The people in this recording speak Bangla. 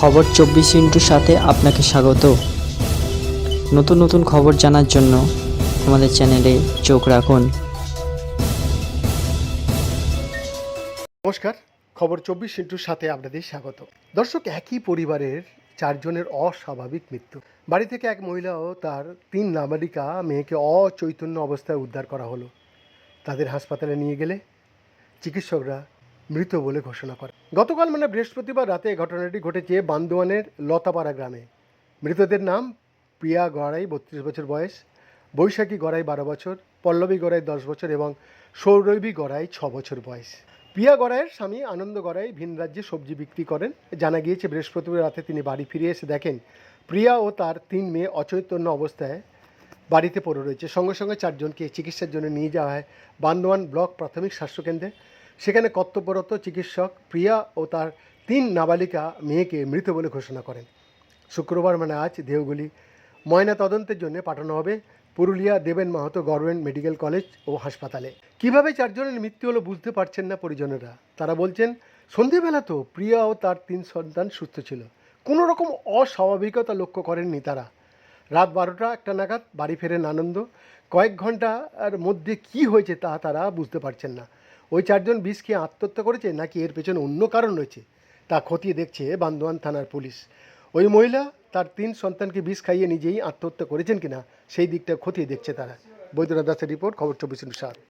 খবর চব্বিশ ইন্টুর সাথে আপনাকে স্বাগত। নতুন নতুন খবর জানার জন্য আমাদের চ্যানেলে চোখ রাখুন। নমস্কার, খবর চব্বিশ ইন্টুর সাথে আপনাদের স্বাগত। দর্শক, একই পরিবারের চারজনের অস্বাভাবিক মৃত্যু। বাড়ি থেকে এক মহিলা ও তার তিন নাবালিকা মেয়েকে অচৈতন্য অবস্থায় উদ্ধার করা হলো। তাদের হাসপাতালে নিয়ে গেলে চিকিৎসকরা মৃত বলে ঘোষণা করে গতকাল মানে বৃহস্পতিবার রাতে ঘটনাটি ঘটেছে বান্দোয়ানের লতাপাড়া গ্রামে। মৃতদের নাম প্রিয়া গড়াই, বত্রিশ বছর বয়স, বৈশাখী গড়াই, বারো বছর, পল্লবী গড়াই, দশ বছর এবং সৌরভী গড়াই, ছ বছর বয়স। প্রিয়া গড়াইয়ের স্বামী আনন্দ গড়াই ভিন রাজ্যে সবজি বিক্রি করেন। জানা গিয়েছে, বৃহস্পতিবার রাতে তিনি বাড়ি ফিরে এসে দেখেন, প্রিয়া ও তার তিন মেয়ে অচৈতন্য অবস্থায় বাড়িতে পড়ে রয়েছে। সঙ্গে সঙ্গে চারজনকে চিকিৎসার জন্য নিয়ে যাওয়া হয় বান্দোয়ান ব্লক প্রাথমিক স্বাস্থ্যকেন্দ্রে সেখানে কর্তব্যরত চিকিৎসক প্রিয়া ও তার তিন নাবালিকা মেয়েকে মৃত বলে ঘোষণা করেন। শুক্রবার মানে আজ দেহগুলি ময়না তদন্তের জন্য পাঠানো হবে Purulia Deben Mahato government medical college ও হাসপাতালে। কীভাবে চারজনের মৃত্যু হলো বুঝতে পারছেন না পরিজনেরা। তারা বলছেন, সন্ধেবেলা তো প্রিয়া ও তার তিন সন্তান সুস্থ ছিল। কোনো রকম অস্বাভাবিকতা লক্ষ্য করেননি তারা। রাত বারোটা একটা নাগাদ বাড়ি ফেরেন আনন্দ। কয়েক ঘণ্টার মধ্যে কি হয়েছে তা তারা বুঝতে পারছেন না। ওই চারজন বিষ খেয়ে আত্মহত্যা করেছে নাকি এর পেছনে অন্য কারণ রয়েছে? তা খতিয়ে দেখছে বান্দোয়ান থানার পুলিশ। ওই মহিলা তার তিন সন্তানকে বিষ খাইয়ে নিজেই আত্মহত্যা করেছেন কিনা, সেই দিকটা খতিয়ে দেখছে তারা। বৈদ্যনাথ দাসের রিপোর্ট, খবর চব্বিশ সাত।